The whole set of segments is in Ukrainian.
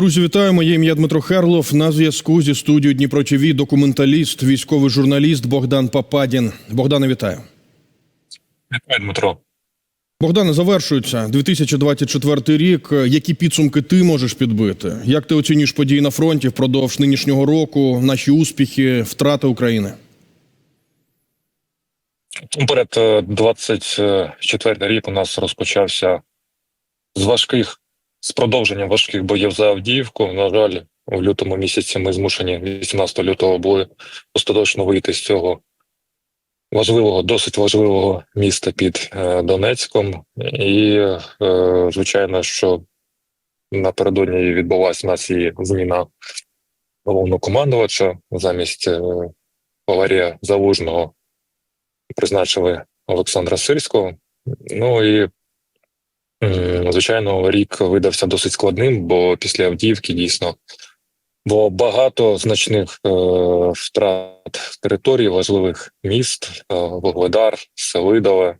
Друзі, вітаю. Моє ім'я Дмитро Херлов. На зв'язку зі студією Дніпро ТВ документаліст, військовий журналіст Богдан Пападін. Богдане, вітаю. Вітаю, Дмитро. Богдане, завершується 2024 рік. Які підсумки ти можеш підбити? Як ти оцінюєш події на фронті впродовж нинішнього року, наші успіхи, втрати України? Перед е, 24 рік у нас розпочався з важких з продовженням важких боїв за Авдіївку. На жаль, у лютому місяці ми змушені 18 лютого були остаточно вийти з цього важливого, досить важливого міста під е, Донецьком. І, е, звичайно, що напередодні відбулася у нас і зміна головнокомандувача замість е, Валерія Залужного призначили Олександра Сирського. Ну і звичайно, рік видався досить складним, бо після Авдіївки дійсно було багато значних е, втрат території важливих міст: е, Вугледар, Селидове,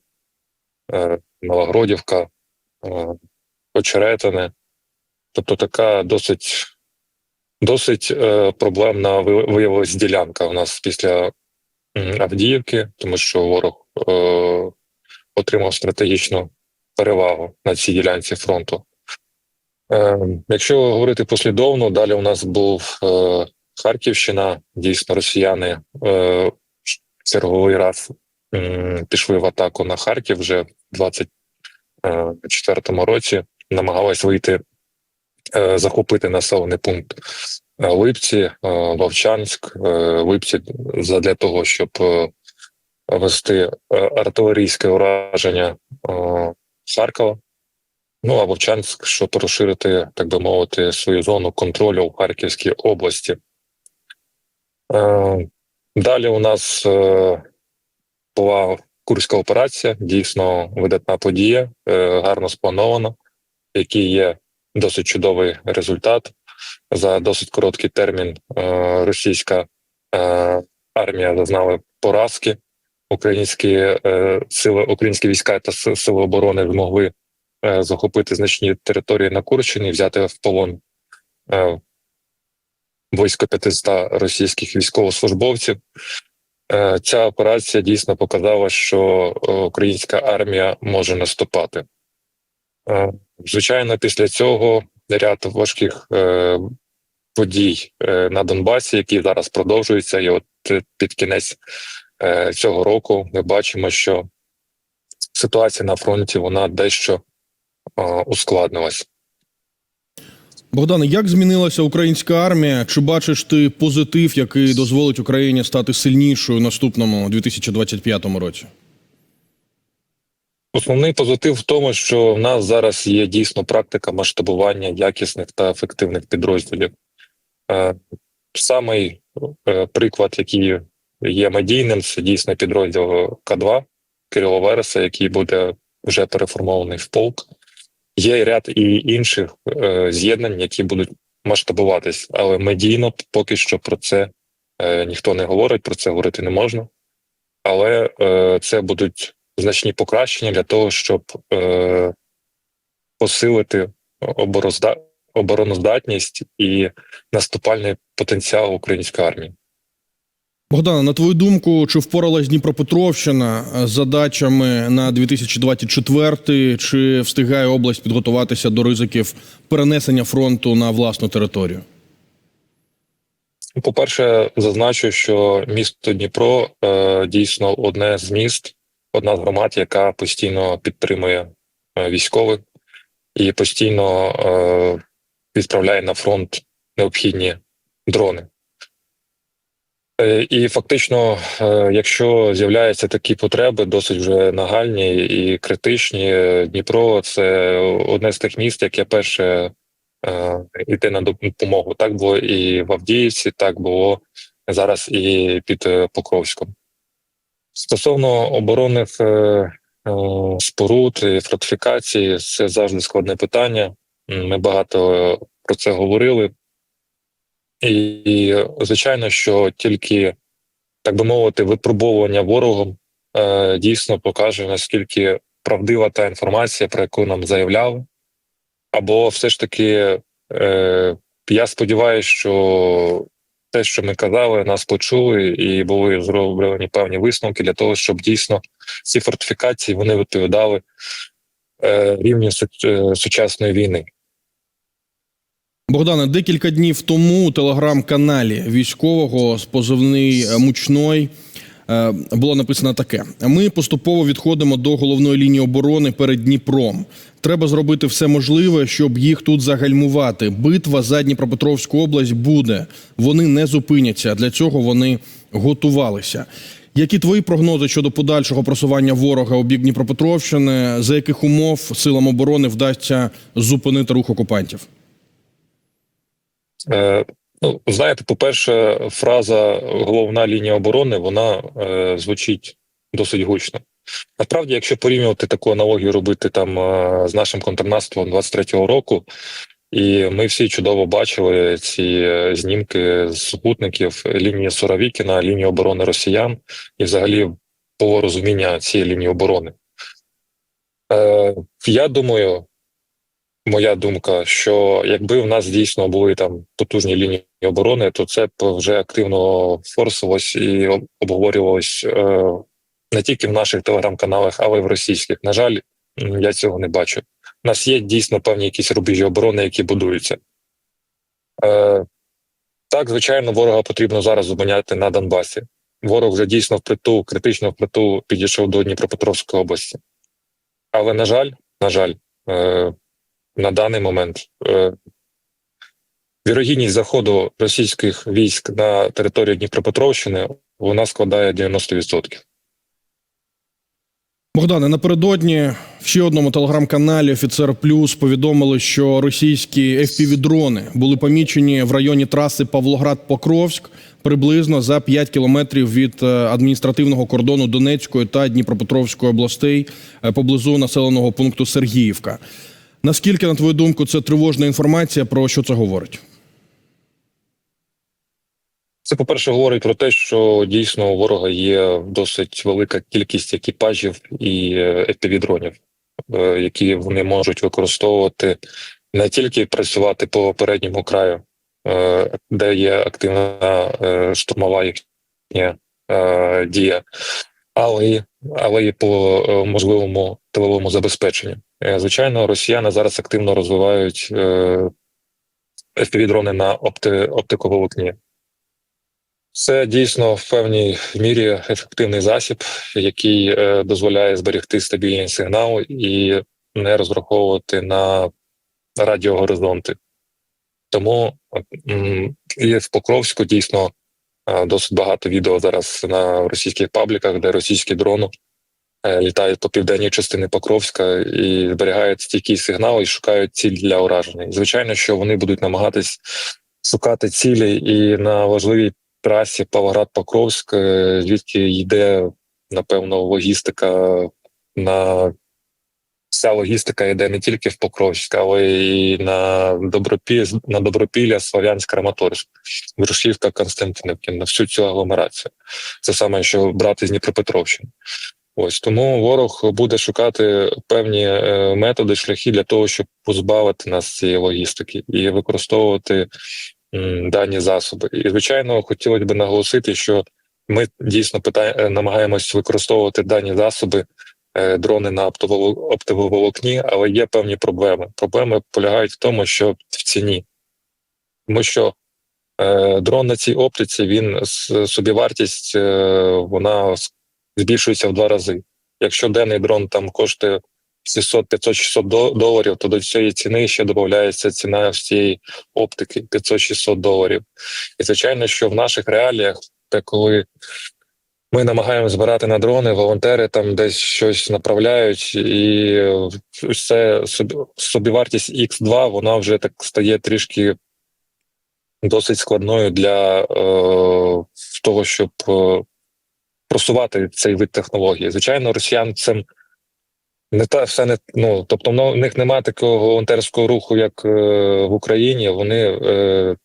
е, Новогродівка, е, Очеретине. Тобто така досить, досить е, проблемна ви- виявилась ділянка у нас після Авдіївки, тому що ворог е, отримав стратегічну перевагу на цій ділянці фронту. Е, якщо говорити послідовно, далі у нас був е, Харківщина. Дійсно, росіяни е, черговий раз м, пішли в атаку на Харків вже в 24-му році. Намагались вийти, е, захопити населений пункт е, Липці, е, Вовчанськ, е, Липці для того, щоб е, вести е, артилерійське ураження е, Харкова. Ну а Вовчанськ, щоб розширити, так би мовити, свою зону контролю у Харківській області. Е, Далі у нас е, була Курська операція, дійсно видатна подія, е, гарно спланована, який є досить чудовий результат. За досить короткий термін е, російська е, армія зазнала поразки. Українські е, сили, українські війська та сили оборони змогли е, захопити значні території на Курщині, взяти в полон е, близько 500 російських військовослужбовців. Ця операція дійсно показала, що українська армія може наступати. Звичайно, після цього ряд важких подій на Донбасі, які зараз продовжуються, і от під кінець цього року ми бачимо, що ситуація на фронті вона дещо е, ускладнилась. Богдане, як змінилася українська армія? Чи бачиш ти позитив, який дозволить Україні стати сильнішою в наступному 2025 році? Основний позитив в тому, що в нас зараз є дійсно практика масштабування якісних та ефективних підрозділів. Е, Самий е, приклад, який є медійним, це дійсно підрозділ К2 Кирило Вереса, який буде вже переформований в полк. Є ряд і інших е, з'єднань, які будуть масштабуватись, але медійно поки що про це е, ніхто не говорить, про це говорити не можна. Але е, це будуть значні покращення для того, щоб е, посилити оборозда... обороноздатність і наступальний потенціал української армії. Богдане, на твою думку, чи впоралась Дніпропетровщина з задачами на 2024, чи встигає область підготуватися до ризиків перенесення фронту на власну територію? По-перше, зазначу, що місто Дніпро е, дійсно одне з міст, одна з громад, яка постійно підтримує е, військових і постійно е, відправляє на фронт необхідні дрони. Е, І фактично, е, якщо з'являються такі потреби, досить вже нагальні і критичні, е, Дніпро це одне з тих міст, яке перше йде на допомогу. Так було і в Авдіївці, так було зараз і під Покровськом. Стосовно оборонних споруд і фортифікацій, це завжди складне питання. Ми багато про це говорили. І, звичайно, що тільки, так би мовити, випробовування ворогом е, дійсно покаже, наскільки правдива та інформація, про яку нам заявляли, або все ж таки е, я сподіваюся, що те, що ми казали, нас почули, і були зроблені певні висновки для того, щоб дійсно ці фортифікації вони відповідали е, рівню е, сучасної війни. Богдане, декілька днів тому у телеграм-каналі військового з позивний е, мучной е, було написано таке: ми поступово відходимо до головної лінії оборони перед Дніпром. Треба зробити все можливе, щоб їх тут загальмувати. Битва за Дніпропетровську область буде. Вони не зупиняться. Для цього вони готувалися. Які твої прогнози щодо подальшого просування ворога у бік Дніпропетровщини? За яких умов силам оборони вдасться зупинити рух окупантів? Е, ну, знаєте, по-перше, фраза головна лінія оборони вона е, звучить досить гучно. Насправді, якщо порівнювати таку аналогію робити там е, з нашим контрнаступом 23-го року, і ми всі чудово бачили ці е, знімки з супутників лінії Суровікіна, лінії оборони росіян і взагалі було розуміння цієї лінії оборони. Е, я думаю, моя думка, що якби в нас дійсно були там потужні лінії оборони, то це б вже активно форсилось і обговорювалось е, не тільки в наших телеграм-каналах, але й в російських. На жаль, я цього не бачу. У нас є дійсно певні якісь рубежі оборони, які будуються. Е, так, звичайно, ворога потрібно зараз зупиняти на Донбасі. Ворог вже дійсно впритул, критично впритул підійшов до Дніпропетровської області. Але, на жаль, на жаль, е, на даний момент е, вірогідність заходу російських військ на територію Дніпропетровщини вона складає 90%. Богдане, напередодні в ще одному телеграм-каналі Офіцер Плюс повідомили, що російські FPV-дрони були помічені в районі траси Павлоград-Покровськ приблизно за 5 кілометрів від е, адміністративного кордону Донецької та Дніпропетровської областей е, поблизу населеного пункту Сергіївка. Наскільки, на твою думку, це тривожна інформація? Про що це говорить? Це, по-перше, говорить про те, що дійсно у ворога є досить велика кількість екіпажів і FPV-дронів, е, які вони можуть використовувати не тільки працювати по передньому краю, е, де є активна е, штурмова їхня е, дія, але але й по е, можливому тиловому забезпеченню. Е, Звичайно, росіяни зараз активно розвивають е, FPV-дрони на опти, оптиковолокні. Це дійсно в певній мірі ефективний засіб, який е, дозволяє зберегти стабільний сигнал і не розраховувати на радіогоризонти. Тому і в Покровську дійсно е, досить багато відео зараз на російських пабліках, де російські дрони е, літають по південній частині Покровська і зберігають стійкий сигнал і шукають ціль для ураження. І, звичайно, що вони будуть намагатись шукати цілі і на важливій трасі Павлоград-Покровськ, е, звідки йде, напевно, логістика на вся логістика йде не тільки в Покровськ, але й на Добропілля, на Добропілля, Слов'янськ, Краматорськ, Грушівка, Константинівки, на всю цю агломерацію. Це саме, що брати з Дніпропетровщини. Ось тому ворог буде шукати певні е, методи, шляхи для того, щоб позбавити нас цієї логістики і використовувати дані засоби. І звичайно, хотілося б наголосити, що ми дійсно е, намагаємось використовувати дані засоби, е, дрони на оптоволокні, але є певні проблеми. Проблеми полягають в тому, що в ціні, тому що дрон на цій оптиці він с- собівартість е, вона збільшується в два рази. Якщо денний дрон там коштує 600, 500, 600 доларів, то до цієї ціни ще додається ціна всієї оптики 500-600 доларів. І звичайно, що в наших реаліях, де коли ми намагаємося збирати на дрони, волонтери там десь щось направляють, і все собі- собівартість X2, вона вже так стає трішки досить складною для е, того, щоб е, просувати цей вид технології. Звичайно, росіян цим не та все не ну, тобто ну, в них немає такого волонтерського руху, як е, в Україні. Вони е,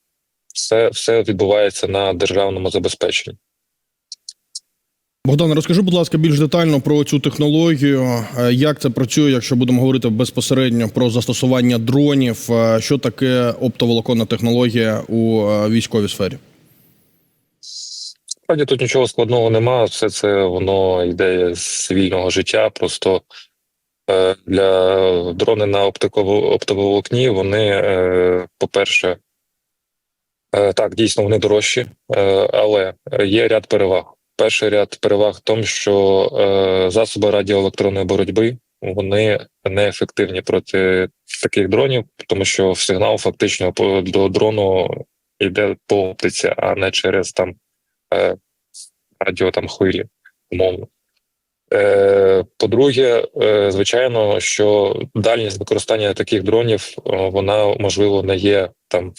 все, все відбувається на державному забезпеченні. Богдан, розкажи, будь ласка, більш детально про цю технологію. Е, Як це працює, якщо будемо говорити безпосередньо про застосування дронів? Е, Що таке оптоволоконна технологія у е, військовій сфері? Справді тут нічого складного немає. Все це воно йде з цивільного життя. Просто е, для дрони на оптоволокні вони, е, по-перше, е, так, дійсно вони дорожчі, е, але є ряд переваг. Перший ряд переваг в тому, що е, засоби радіоелектронної боротьби вони неефективні проти таких дронів, тому що сигнал фактично до дрону йде по оптиці, а не через там е, радіо там хвилі, умовно. Е, по-друге, е, звичайно, що дальність використання таких дронів вона можливо не є там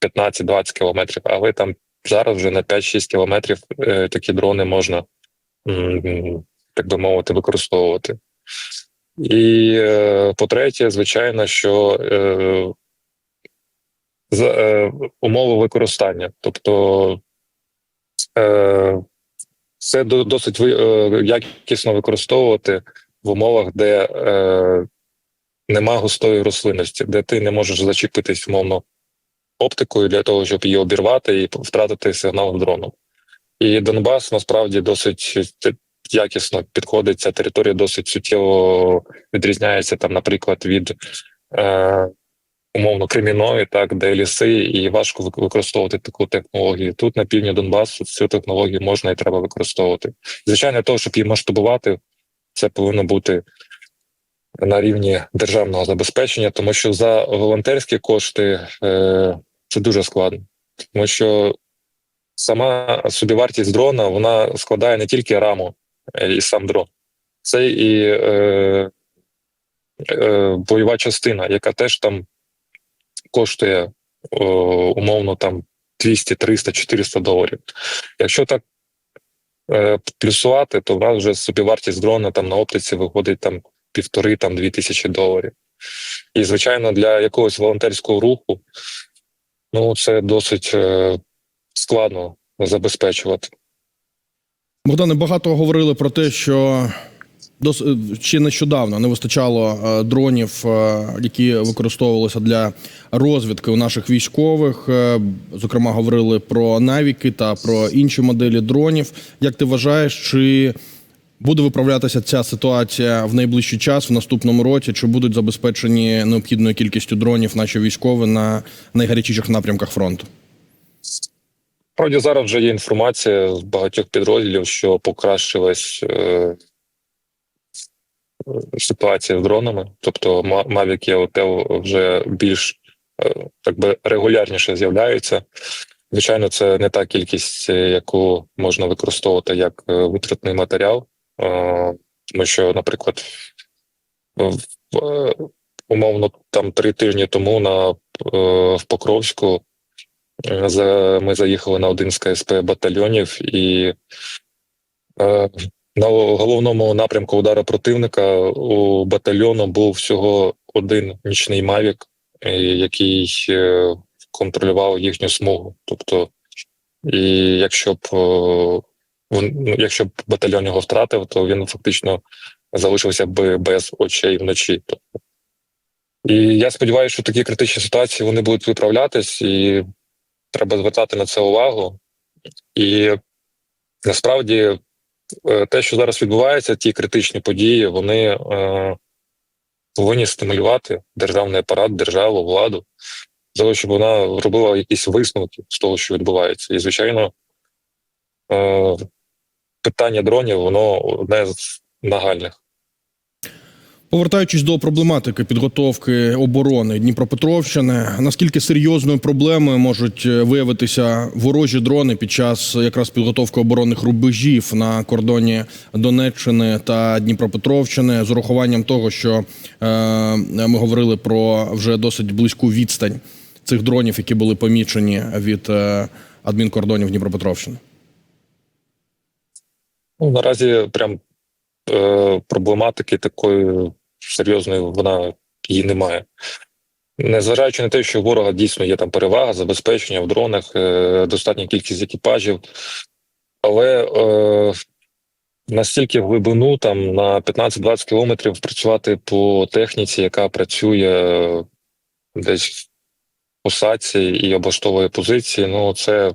15-20 кілометрів, але там зараз вже на 5-6 кілометрів такі дрони можна, так би мовити, використовувати. І по-третє, звичайно, що е, е, умови використання, тобто це до- досить е, якісно використовувати в умовах, де е, нема густої рослинності, де ти не можеш зачепитись умовно оптикою для того, щоб її обірвати і втратити сигнал дрону. І Донбас насправді досить якісно підходить. Ця територія досить суттєво відрізняється там, наприклад, від е, умовно креміної, так де ліси, і важко використовувати таку технологію. Тут на півдні Донбасу цю технологію можна і треба використовувати. Звичайно, для того, щоб її масштабувати, це повинно бути на рівні державного забезпечення, тому що за волонтерські кошти е, це дуже складно, тому що сама собівартість дрона вона складає не тільки раму е, і сам дрон, це і е, е, бойова частина, яка теж там коштує о, умовно там 200, 300, 400 доларів. Якщо так е, плюсувати, то в нас вже собівартість дрона там на оптиці виходить там півтори, там дві тисячі доларів. І, звичайно, для якогось волонтерського руху ну це досить е, складно забезпечувати. Богдане, багато говорили про те, що дос- е, ще нещодавно не вистачало е, дронів, е, які використовувалися для розвідки у наших військових. Зокрема, говорили про навіки та про інші моделі дронів. Як ти вважаєш, чи буде виправлятися ця ситуація в найближчий час, в наступному році? Чи будуть забезпечені необхідною кількістю дронів наші військові на найгарячіших напрямках фронту? Справді зараз вже є інформація з багатьох підрозділів, що покращилась ситуація з дронами. Тобто Mavic і Autel вже більш е, так би регулярніше з'являються. Звичайно, це не та кількість, е, яку можна використовувати як е, витратний матеріал, тому що, наприклад, умовно там три тижні тому на в Покровську ми заїхали на один з КСП батальйонів, і на головному напрямку удару противника у батальйону був всього один нічний мавік, е, який е, контролював їхню смугу. Тобто, і якщо б е, ну, якщо б батальйон його втратив, то він фактично залишився б без очей вночі. І я сподіваюся, що такі критичні ситуації вони будуть виправлятись і треба звертати на це увагу. І насправді те, що зараз відбувається, ті критичні події, вони е, повинні стимулювати державний апарат, державу, владу, для того, щоб вона робила якісь висновки з того, що відбувається. І, звичайно, е, питання дронів, воно одне з нагальних. Повертаючись до проблематики підготовки оборони Дніпропетровщини, наскільки серйозною проблемою можуть е, виявитися ворожі дрони під час якраз підготовки оборонних рубежів на кордоні Донеччини та Дніпропетровщини, з урахуванням того, що е, ми говорили про вже досить близьку відстань цих дронів, які були помічені від е, адмінкордонів Дніпропетровщини. Ну, наразі прям проблематики такої серйозної вона її немає. Незважаючи на те, що у ворога дійсно є там перевага, забезпечення в дронах, е, достатня кількість екіпажів, але е, настільки в глибину, там на 15-20 кілометрів працювати по техніці, яка працює десь в посадці і облаштовує позиції, ну це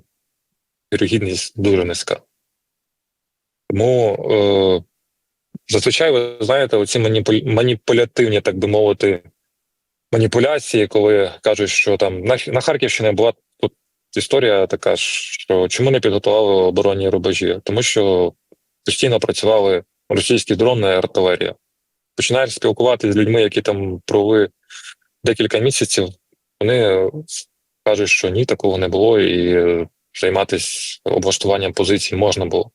вірогідність дуже низька. Тому е, зазвичай, ви знаєте, оці маніпу- маніпулятивні, так би мовити, маніпуляції, коли кажуть, що там на, Харківщині була тут історія така, що чому не підготували оборонні рубежі? Тому що постійно працювали російські дрони і артилерія. Починаєш спілкуватися з людьми, які там провели декілька місяців, вони кажуть, що ні, такого не було, і займатися облаштуванням позицій можна було.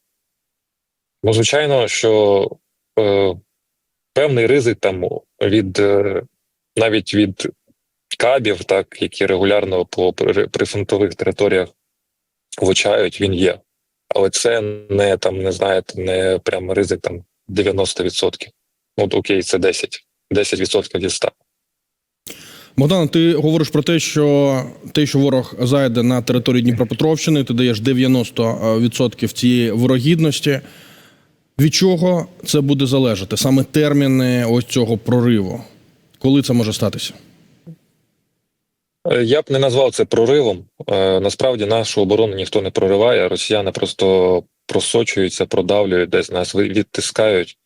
Ну, звичайно, що е, певний ризик там від е, навіть від кабів, так, які регулярно по прифронтових територіях влучають, він є. Але це не там, не знаєте, не прям ризик там 90%. Ну, окей, це 10. 10% від 100. Богдан, ти говориш про те, що те, що ворог зайде на територію Дніпропетровщини, ти даєш 90% цієї ворогідності. Від чого це буде залежати? Саме терміни ось цього прориву. Коли це може статися? Е, Я б не назвав це проривом. Е, Насправді нашу оборону ніхто не прориває. Росіяни просто просочуються, продавлюють, десь нас відтискають.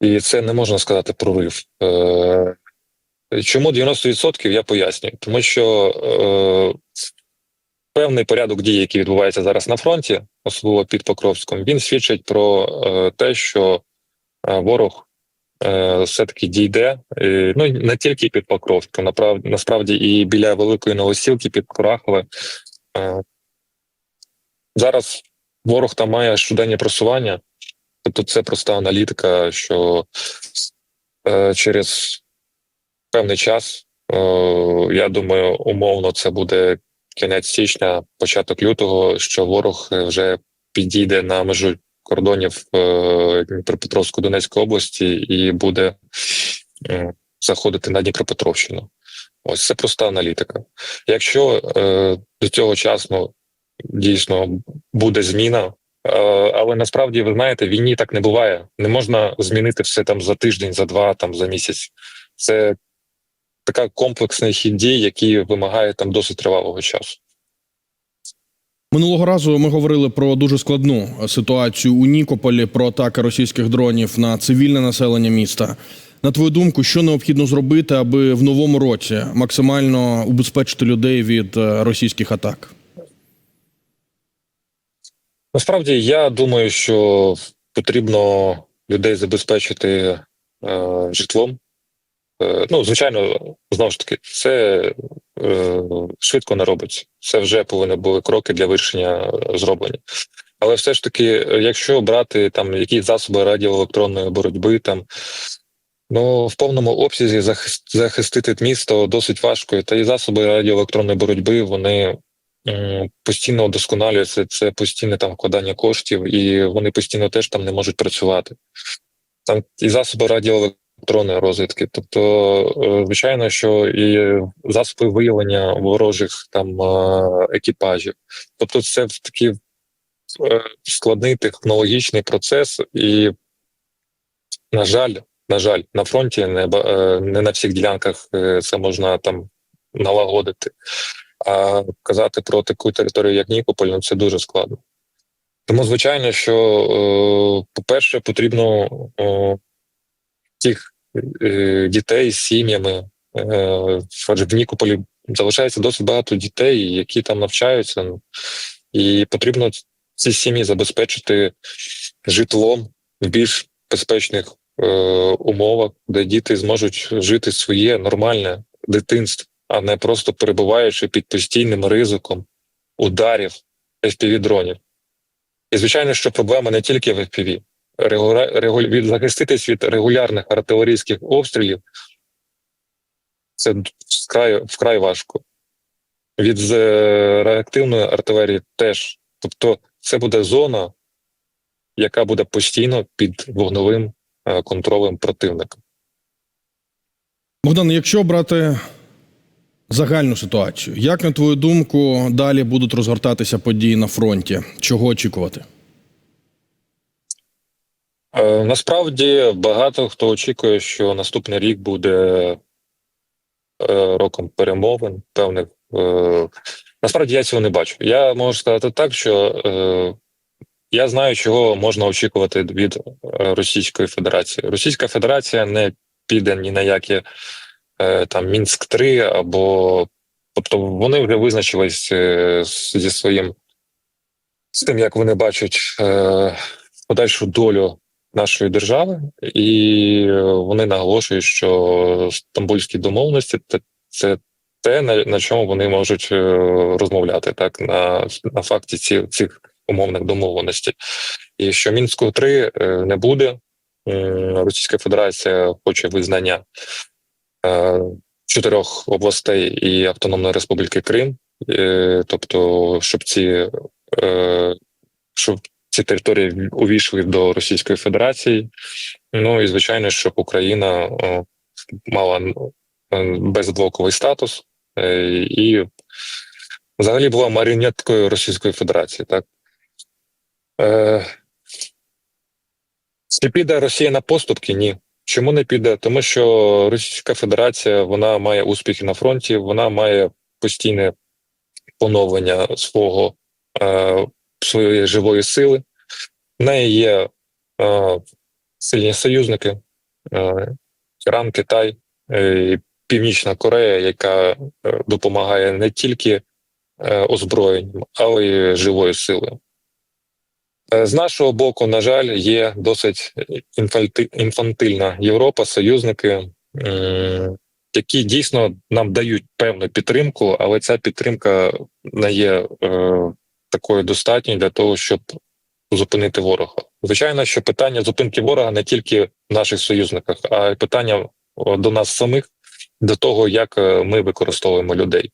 І це не можна сказати прорив. Е, Чому 90% я пояснюю. Тому що певний порядок дій, який відбувається зараз на фронті, особливо під Покровськом, він свідчить про е, те, що е, ворог е, все-таки дійде. Ну не тільки під Покровськом, насправді і біля Великої Новосілки під Курахове. Е, Зараз ворог там має щоденні просування, тобто це проста аналітика, що через певний час, я думаю, умовно це буде кінець січня, початок лютого, що ворог е, вже підійде на межу кордонів е, Дніпропетровської Донецької області і буде е, заходити на Дніпропетровщину. Ось це проста аналітика. Якщо до цього часу дійсно буде зміна, але насправді ви знаєте, війні так не буває. Не можна змінити все там за тиждень, за два, там за місяць. Це така комплексний хід дій, який вимагає там досить тривалого часу. Минулого разу ми говорили про дуже складну ситуацію у Нікополі, про атаки російських дронів на цивільне населення міста. На твою думку, що необхідно зробити, аби в новому році максимально убезпечити людей від е, російських атак? Насправді я думаю, що потрібно людей забезпечити е, житлом. Е, ну, звичайно, знову ж таки, це е, швидко не робиться. Це вже повинні були кроки для вирішення е, зроблені. Але все ж таки, якщо брати там якісь засоби радіоелектронної боротьби, там ну в повному обсязі захис- захистити місто досить важко. Та і засоби радіоелектронної боротьби вони постійно удосконалюються. Це постійне там вкладання коштів, і вони постійно теж там не можуть працювати. Там і засоби радіоелектронної розвідки. Тобто, е, звичайно, що і засоби виявлення ворожих там е, екіпажів. Тобто, це такий е, складний технологічний процес, і, на жаль, на жаль, на фронті не, не на всіх ділянках це можна там налагодити. А казати про таку територію, як Нікополь, ну це дуже складно. Тому, звичайно, що, по-перше, потрібно тих дітей з сім'ями, е, адже в Нікополі залишається досить багато дітей, які там навчаються, і потрібно ці сім'ї забезпечити житлом в більш безпечних е, умовах, де діти зможуть жити своє нормальне дитинство, а не просто перебуваючи під постійним ризиком ударів FPV-дронів. І звичайно, що проблема не тільки в FPV. Від... Захиститись від регулярних артилерійських обстрілів це вкрай, вкрай важко. Від е, реактивної артилерії теж. Тобто, це буде зона, яка буде постійно під вогновим е, контролем противника. Богдан, якщо брати загальну ситуацію, як на твою думку далі будуть розгортатися події на фронті? Чого очікувати? Е, насправді багато хто очікує, що наступний рік буде е, роком перемовин, певних. Е, насправді я цього не бачу. Я можу сказати так, що я знаю, чого можна очікувати від Російської Федерації. Російська Федерація не піде ні на які там Мінськ 3 або тобто вони вже визначились зі своїм з тим, як вони бачать подальшу долю нашої держави, і е, вони наголошують, що стамбульські домовленості це, те, на, чому вони можуть е, розмовляти, так на, на факті ці, цих умовних домовленостей. І що мінську 3 е, не буде. Російська Федерація хоче визнання чотирьох областей і Автономної Республіки Крим, тобто, щоб ці щоб ці території увійшли до Російської Федерації. Ну і звичайно, щоб Україна мала е, безблоковий статус е, і взагалі була маріонеткою Російської Федерації. Так е, чи піде Росія на поступки? Ні. Чому не піде? Тому що Російська Федерація вона має успіхи на фронті, вона має постійне поновлення свого е, своєї живої сили. В неї є е, сильні союзники, е, Іран, Китай, е, Північна Корея, яка е, допомагає не тільки е, озброєнням, але й живою силою. Е, З нашого боку, на жаль, є досить інфантильна Європа, союзники, які дійсно нам дають певну підтримку, але ця підтримка не є е, такою достатньою для того, щоб зупинити ворога. Звичайно, що питання зупинки ворога не тільки в наших союзниках, а й питання до нас самих, до того, як е, ми використовуємо людей.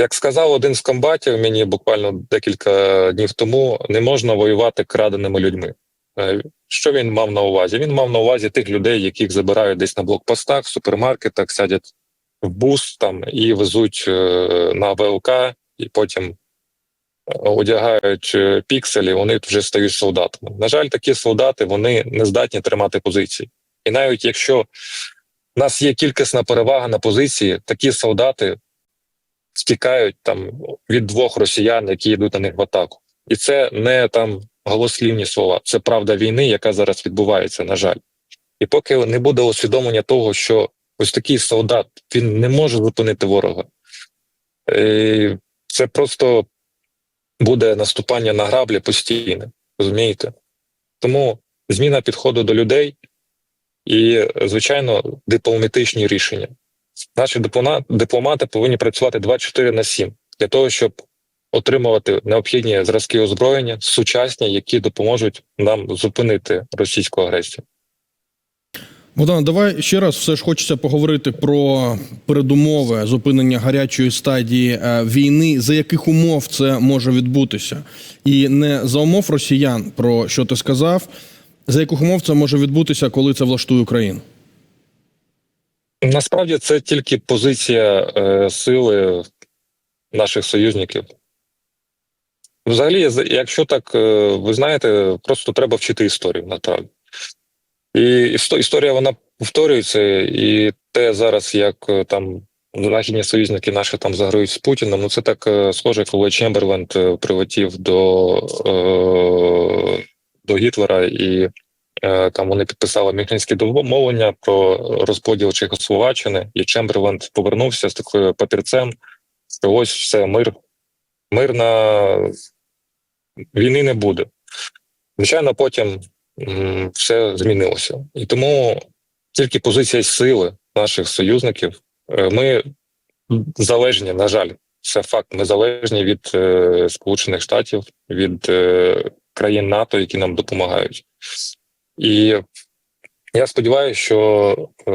Як сказав один з комбатів мені буквально декілька днів тому, не можна воювати краденими людьми. Е, Що він мав на увазі? Він мав на увазі тих людей, яких забирають десь на блокпостах, в супермаркетах, сядять в бус там і везуть е, на ВЛК, і потім одягають е, пікселі, вони вже стають солдатами. На жаль, такі солдати вони не здатні тримати позиції. І навіть якщо в нас є кількісна перевага на позиції, такі солдати втікають там від двох росіян, які йдуть на них в атаку. І це не там голослівні слова, це правда війни, яка зараз відбувається, на жаль. І поки не буде усвідомлення того, що ось такий солдат він не може зупинити ворога, е, це просто буде наступання на граблі постійне, розумієте? Тому зміна підходу до людей і, звичайно, дипломатичні рішення. Наші дипломати, повинні працювати 24 на 7 для того, щоб отримувати необхідні зразки озброєння, сучасні, які допоможуть нам зупинити російську агресію. Богдан, давай ще раз все ж хочеться поговорити про передумови зупинення гарячої стадії е, війни. За яких умов це може відбутися? І не за умов росіян, про що ти сказав, за яких умов це може відбутися, коли це влаштує Україну? Насправді це тільки позиція е, сили наших союзників. Взагалі, якщо так, е, ви знаєте, просто треба вчити історію насправді. І історія вона повторюється, і те зараз, як е, там західні союзники наші там заграють з Путіним, ну це так е, схоже, коли Чемберленд е, прилетів до, до Гітлера і Там вони підписали Мюнхенські домовлення про розподіл Чехословаччини, і Чемберленд повернувся з такою папірцем, що ось все, мир, мир на війни не буде. Звичайно, потім все змінилося. І тому тільки позиція сили наших союзників. е, Ми залежні, на жаль, це факт. Ми залежні від е, Сполучених Штатів, від е, країн НАТО, які нам допомагають. І я сподіваюся, що е,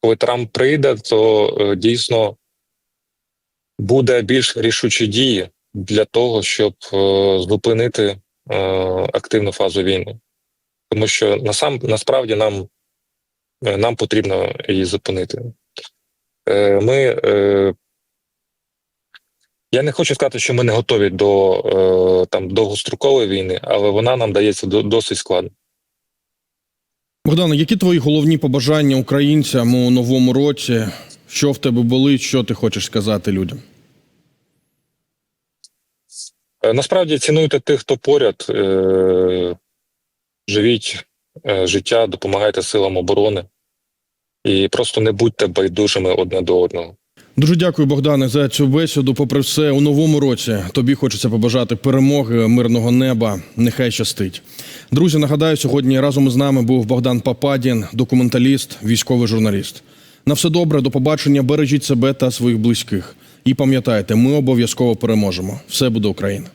коли Трамп прийде, то е, дійсно буде більш рішучі дії для того, щоб е, зупинити активну фазу війни. Тому що насам, насправді нам, е, нам потрібно її зупинити. Е, ми е, Я не хочу сказати, що ми не готові до е, там довгострокової війни, але вона нам дається досить складно. Богдане, які твої головні побажання українцям у новому році? Що в тебе болить, що ти хочеш сказати людям? Е, Насправді цінуйте тих, хто поряд, е, живіть е, життя, допомагайте силам оборони і просто не будьте байдужими одне до одного. Дуже дякую, Богдане, за цю бесіду. Попри все, у новому році тобі хочеться побажати перемоги, мирного неба. Нехай щастить. Друзі, нагадаю, сьогодні разом із нами був Богдан Пападін, документаліст, військовий журналіст. На все добре, до побачення. Бережіть себе та своїх близьких. І пам'ятайте, ми обов'язково переможемо. Все буде Україна.